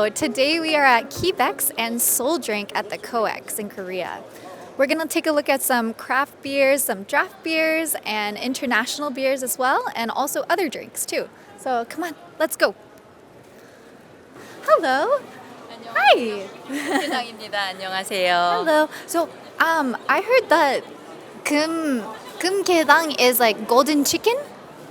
So today we are at Kebex and Soul Drink at the COEX in Korea. We're gonna take a look at some craft beers, some draft beers, and international beers as well, and also other drinks too. So come on, let's go. Hello. Hi. 세상입니다. 안녕하세요. Hello. So um, I heard that 금 금게당 is like golden chicken.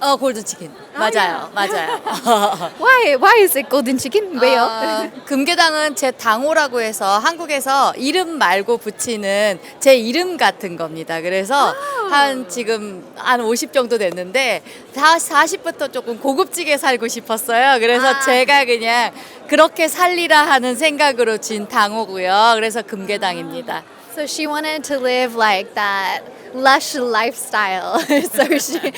어 골든 치킨 맞아요, 맞아요. Why? Why is it golden chicken? 왜요? 아, 금계당은 제 당호라고 해서 한국에서 이름 말고 붙이는 제 이름 같은 겁니다. 그래서 한 지금 한 50 정도 됐는데 다 40부터 조금 고급지게 살고 싶었어요. 그래서 아. 제가 그냥 그렇게 살리라 하는 생각으로 진 당호고요. 그래서 금계당입니다. So she wanted to live like that lush lifestyle. so she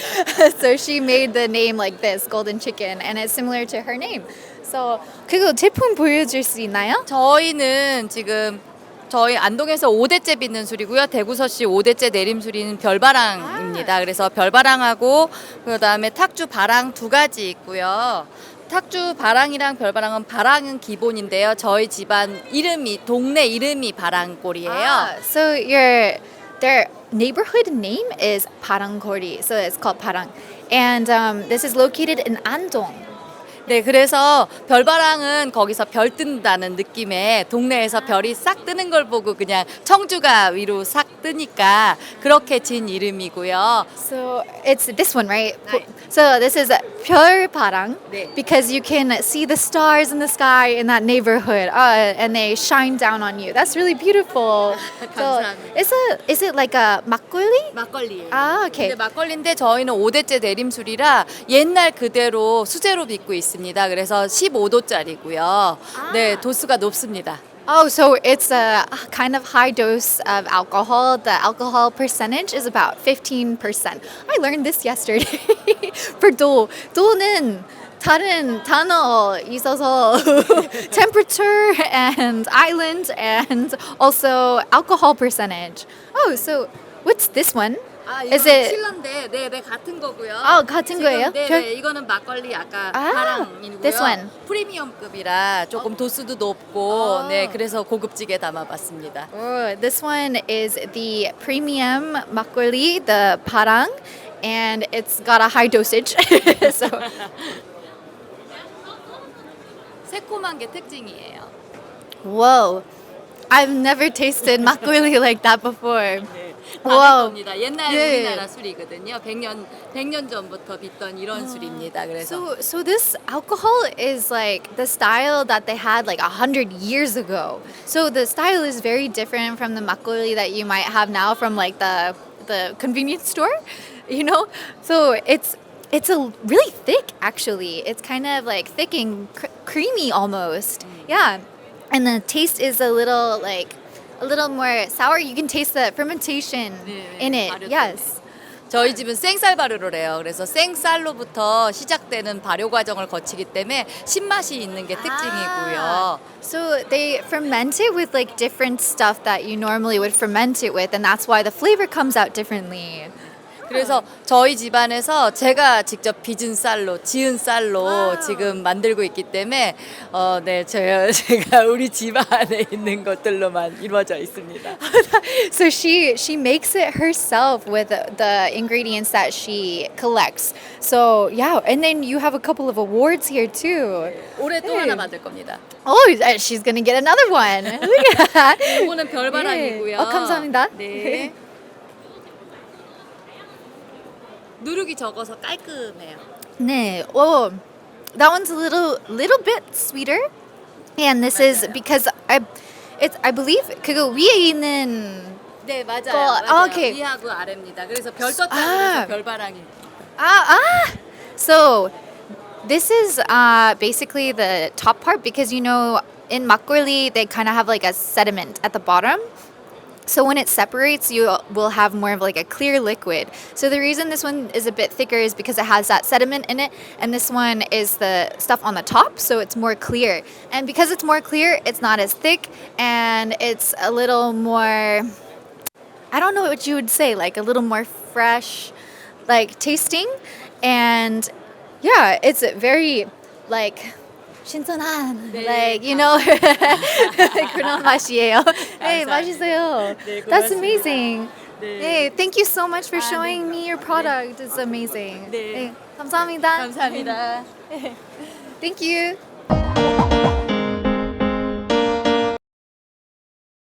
so she made the name like this, Golden Chicken, and it's similar to her name. So 그거 제품 보여줄 수 있나요? 저희는 지금 저희 안동에서 5대째 빚는 술이고요. 대구서시 5대째 내림 술이는 별바랑입니다. 그래서 별바랑하고 그다음에 탁주 바랑 두 가지 있고요. 탁주 바랑이랑 별바랑은 바랑은 기본인데요. 저희 집안 이름이 동네 이름이 바랑골이에요. Ah, so your their neighborhood name is Paranggori. So it's called Parang. And um, this is located in Andong. 네, 그래서 별바랑은 거기서 별 뜬다는 느낌에 동네에서 별이 싹 뜨는 걸 보고 그냥 청주가 위로 싹 뜨니까 그렇게 진 이름이고요. So it's this one, right? Right. So this is 별 Parang 네. because you can see the stars in the sky in that neighborhood, uh, and they shine down on you. That's really beautiful. so 감사합니다. is it is it like a 막걸리? 막걸리예요. Ah, okay. 근데 막걸리인데 저희는 5대째 내림술이라 옛날 그대로 수제로 빚고 있습니다. 그래서 15도짜리고요. 네, 도수가 높습니다. Oh, so it's a kind of high dose of alcohol. The alcohol percentage is about 15%. I learned this yesterday. For 도, 도는 다른 단어 있어서 temperature and island and also alcohol percentage. Oh, so what's this one? 아, 이거는 it- 칠러인데, 네, 네, 같은 거고요. 아, 같은 거예요? 네, 별- 네, 이거는 막걸리 아까 아, this one. 프리미엄급이라 조금 도수도 높고, 아. 네, 그래서 고급지게 담아봤습니다. Oh, this one is the premium makgeolli, the parang, and it's got a high dosage. so 새콤한 게 특징이에요. Whoa. I've never tasted makgeolli like that before. 받을 와우. 겁니다. 옛날 예. 우리나라 술이거든요. 100년 100년 전부터 빚던 이런 술입니다. 그래서 So, so this alcohol is like the style that they had like a hundred years ago. So the style is very different from the makgeolli that you might have now from like the the convenience store, you know. So it's it's a really thick actually. It's kind of like thick and cr- creamy almost. Yeah, and the taste is a little like a little more sour. You can taste the fermentation 네, in it. 발효 Yes. 저희 집은 생쌀 발효를 해요. 그래서 생쌀로부터 시작되는 발효 과정을 거치기 때문에 신맛이 있는 게 특징이고요. So they ferment it with like different stuff that you normally would ferment it with, and that's why the flavor comes out differently. 그래서 저희 집안에서 제가 직접 빚은 쌀로, 지은 쌀로 지금 만들고 있기 때문에 어, 네, 제가, 제가 우리 집 안에 있는 것들로만 이루어져 있습니다. so she she makes it herself with the ingredients that she collects. So yeah, and then you have a couple of awards here too. 올해 또 네. 하나 받을 겁니다. Oh, uh, she's gonna get another one. Look at that. 이거는 별바람이고요. 네. 어, 감사합니다. 네. 누룩이 적어서 깔끔해요. 네. Oh, that one's a little little bit sweeter, and this is 맞아요. because I, it's I believe 그거 위에 있는 네 맞아요. 거- 맞아요. 아, 오케이. 위하고 아래입니다. 그래서 별 떴다 아. 그래서 별바람이. Ah, ah. So this is uh, basically the top part because you know in makgeolli they kind of have like a sediment at the bottom. So when it separates, you will have more of like a clear liquid. So the reason this one is a bit thicker is because it has that sediment in it, and this one is the stuff on the top, so it's more clear. And because it's more clear, it's not as thick, and it's a little more. I don't know what you would say, like a little more fresh, like tasting, and yeah, it's very like 신선한 네. like you know 그런 맛이에요. 네, 감사합니다. 맛있어요. 네, That's 고맙습니다. amazing. 네. 네, thank you so much for 아, showing 네. me your product. It's amazing. 네. 네, 감사합니다. 감사합니다. Thank you.